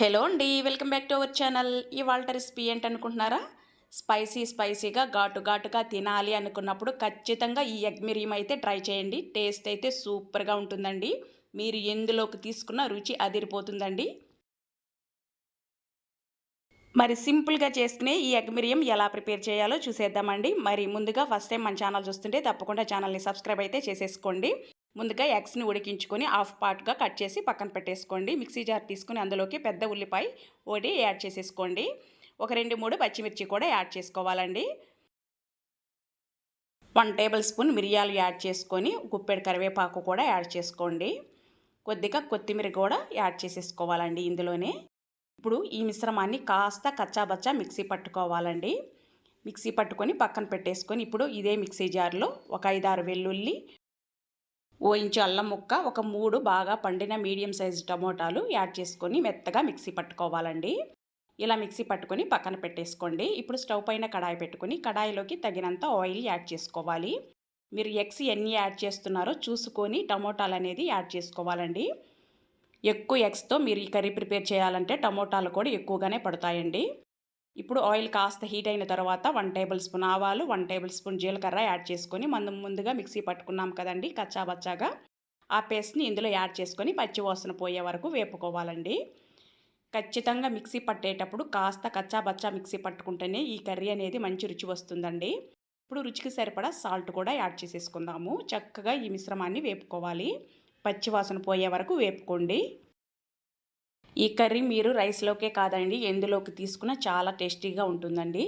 Hello అండి welcome back to our channel. ఇవాళ recipe ఏంటనుకుంటున్నారా? స్పైసీ స్పైసీగా ఘాటు ఘాటుగా తినాలి అనుకున్నప్పుడు ఖచ్చితంగా ఈ ఎగ్ మిరియం అయితే ట్రై చేయండి. టేస్ట్ అయితే సూపర్గా ఉంటుందండి. మీరు ఎందులోకి తీసుకున్న రుచి అదిరిపోతుందండి. మరి సింపుల్గా చేసుకునే ఈ ఎగ్ మిరియం ఎలా ప్రిపేర్ చేయాలో చూసేద్దామండి. మరి ముందుగా ఫస్ట్ టైం మన ఛానల్ చూస్తుంటే తప్పకుండా ఛానల్ని సబ్స్క్రైబ్ అయితే చేసేసుకోండి. ముందుగా ఎగ్స్ని ఉడికించుకొని హాఫ్ పార్ట్గా కట్ చేసి పక్కన పెట్టేసుకోండి. మిక్సీ జార్ తీసుకుని అందులోకి పెద్ద ఉల్లిపాయ ఓడి యాడ్ చేసేసుకోండి. ఒక రెండు మూడు పచ్చిమిర్చి కూడా యాడ్ చేసుకోవాలండి. వన్ టేబుల్ స్పూన్ మిరియాలు యాడ్ చేసుకొని గుప్పెడు కరివేపాకు కూడా యాడ్ చేసుకోండి. కొద్దిగా కొత్తిమీర కూడా యాడ్ చేసేసుకోవాలండి ఇందులోనే. ఇప్పుడు ఈ మిశ్రమాన్ని కాస్త కచ్చాబచ్చా మిక్సీ పట్టుకోవాలండి. మిక్సీ పట్టుకొని పక్కన పెట్టేసుకొని ఇప్పుడు ఇదే మిక్సీ జార్లో ఒక ఐదారు వెల్లుల్లి ఓ ఇంచు అల్లం ముక్క ఒక మూడు బాగా పండిన మీడియం సైజు టమోటాలు యాడ్ చేసుకొని మెత్తగా మిక్సీ పట్టుకోవాలండి. ఇలా మిక్సీ పట్టుకొని పక్కన పెట్టేసుకోండి. ఇప్పుడు స్టవ్ పైన కడాయి పెట్టుకొని కడాయిలోకి తగినంత ఆయిల్ యాడ్ చేసుకోవాలి. మీరు ఎగ్స్ ఎన్ని యాడ్ చేస్తున్నారో చూసుకొని టమోటాలు అనేది యాడ్ చేసుకోవాలండి. ఎక్కువ ఎగ్స్తో మీరు ఈ కర్రీ ప్రిపేర్ చేయాలంటే టమోటాలు కూడా ఎక్కువగానే పడతాయండి. ఇప్పుడు ఆయిల్ కాస్త హీట్ అయిన తర్వాత వన్ టేబుల్ స్పూన్ ఆవాలు వన్ టేబుల్ స్పూన్ జీలకర్ర యాడ్ చేసుకొని మనం ముందుగా మిక్సీ పట్టుకున్నాం కదండి కచ్చాబచ్చాగా. ఆ పేస్ట్ని ఇందులో యాడ్ చేసుకొని పచ్చి వాసన పోయే వరకు వేపుకోవాలండి. ఖచ్చితంగా మిక్సీ పట్టేటప్పుడు కాస్త కచ్చాబచ్చా మిక్సీ పట్టుకుంటేనే ఈ కర్రీ అనేది మంచి రుచి వస్తుందండి. ఇప్పుడు రుచికి సరిపడా సాల్ట్ కూడా యాడ్ చేసేసుకుందాము. చక్కగా ఈ మిశ్రమాన్ని వేపుకోవాలి. పచ్చివాసన పోయే వరకు వేపుకోండి. ఈ కర్రీ మీరు రైస్లోకే కాదండి ఎందులోకి తీసుకున్న చాలా టేస్టీగా ఉంటుందండి.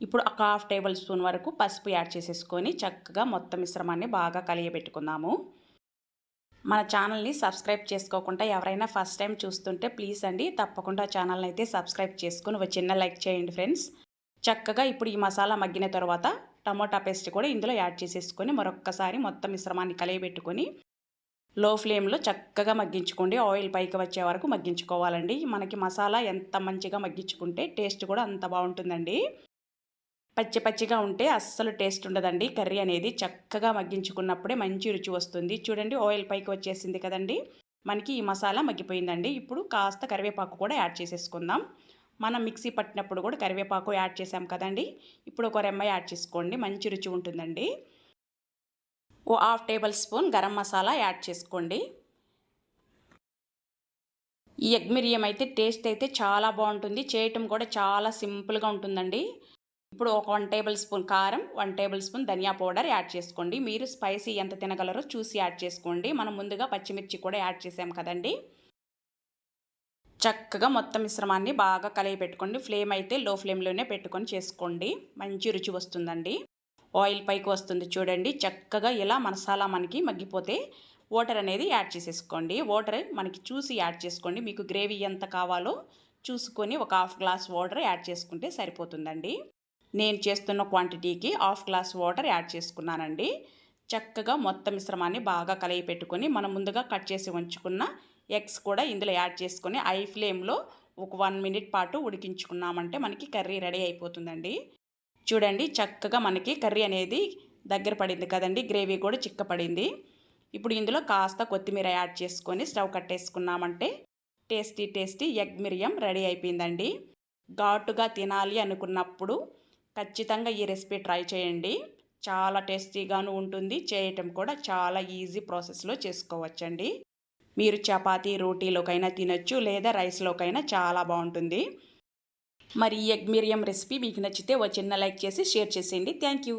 ఇప్పుడు ఒక హాఫ్ టేబుల్ స్పూన్ వరకు పసుపు యాడ్ చేసేసుకొని చక్కగా మొత్తం మిశ్రమాన్ని బాగా కలియబెట్టుకుందాము. మన ఛానల్ని సబ్స్క్రైబ్ చేసుకోకుండా ఎవరైనా ఫస్ట్ టైం చూస్తుంటే ప్లీజ్ అండి తప్పకుండా ఛానల్ని అయితే సబ్స్క్రైబ్ చేసుకుని ఒక చిన్న లైక్ చేయండి ఫ్రెండ్స్. చక్కగా ఇప్పుడు ఈ మసాలా మగ్గిన తర్వాత టమోటా పేస్ట్ కూడా ఇందులో యాడ్ చేసేసుకొని మరొక్కసారి మొత్తం మిశ్రమాన్ని కలియబెట్టుకొని లో ఫ్లేమ్లో చక్కగా మగ్గించుకోండి. ఆయిల్ పైకి వచ్చే వరకు మగ్గించుకోవాలండి. మనకి మసాలా ఎంత మంచిగా మగ్గించుకుంటే టేస్ట్ కూడా అంత బాగుంటుందండి. పచ్చి పచ్చిగా ఉంటే అస్సలు టేస్ట్ ఉండదండి. కర్రీ అనేది చక్కగా మగ్గించుకున్నప్పుడే మంచి రుచి వస్తుంది. చూడండి ఆయిల్ పైకి వచ్చేసింది కదండి. మనకి ఈ మసాలా మగ్గిపోయిందండి. ఇప్పుడు కాస్త కరివేపాకు కూడా యాడ్ చేసేసుకుందాం. మనం మిక్సీ పట్టినప్పుడు కూడా కరివేపాకు యాడ్ చేసాం కదండి. ఇప్పుడు ఒక రెమ్మ యాడ్ చేసుకోండి. మంచి రుచి ఉంటుందండి. ఓ half tablespoon garam masala add చేసుకోండి. ఈ ఎగ్ మిరియం అయితే టేస్ట్ అయితే చాలా బాగుంటుంది. చేయటం కూడా చాలా సింపుల్గా ఉంటుందండి. ఇప్పుడు ఒక వన్ టేబుల్ స్పూన్ కారం వన్ టేబుల్ స్పూన్ ధనియా పౌడర్ యాడ్ చేసుకోండి. మీరు స్పైసీ ఎంత తినగలరో చూసి యాడ్ చేసుకోండి. మనం ముందుగా పచ్చిమిర్చి కూడా యాడ్ చేసాం కదండి. చక్కగా మొత్తం మిశ్రమాన్ని బాగా కలిగి పెట్టుకోండి. ఫ్లేమ్ అయితే లో ఫ్లేమ్లోనే పెట్టుకొని చేసుకోండి. మంచి రుచి వస్తుందండి. ఆయిల్ పైకి వస్తుంది చూడండి. చక్కగా ఇలా మసాలా మనకి మగ్గిపోతే వాటర్ అనేది యాడ్ చేసేసుకోండి. వాటర్ మనకి చూసి యాడ్ చేసుకోండి. మీకు గ్రేవీ ఎంత కావాలో చూసుకొని ఒక హాఫ్ గ్లాస్ వాటర్ యాడ్ చేసుకుంటే సరిపోతుందండి. నేను చేస్తున్న క్వాంటిటీకి హాఫ్ గ్లాస్ వాటర్ యాడ్ చేసుకున్నానండి. చక్కగా మొత్తం మిశ్రమాన్ని బాగా కలిగి పెట్టుకొని మనం ముందుగా కట్ చేసి ఉంచుకున్న ఎగ్స్ కూడా ఇందులో యాడ్ చేసుకొని ఐ ఫ్లేమ్లో ఒక వన్ మినిట్ పాటు ఉడికించుకున్నామంటే మనకి కర్రీ రెడీ అయిపోతుందండి. చూడండి చక్కగా మనకి కర్రీ అనేది దగ్గర పడింది కదండి గ్రేవీ కూడా చిక్కపడింది. ఇప్పుడు ఇందులో కాస్త కొత్తిమీర యాడ్ చేసుకొని స్టవ్ కట్టేసుకున్నామంటే టేస్టీ టేస్టీ ఎగ్ మిరియం రెడీ అయిపోయిందండి. ఘాటుగా తినాలి అనుకున్నప్పుడు ఖచ్చితంగా ఈ రెసిపీ ట్రై చేయండి. చాలా టేస్టీగాను ఉంటుంది చేయటం కూడా చాలా ఈజీ ప్రాసెస్లో చేసుకోవచ్చండి. మీరు చపాతీ రోటీలోకైనా తినొచ్చు లేదా రైస్లోకైనా చాలా బాగుంటుంది. మరి ఈ ఎగ్ మిరియం రెసిపీ మీకు నచ్చితే ఓ చిన్న లైక్ చేసి షేర్ చేసేయండి. Thank you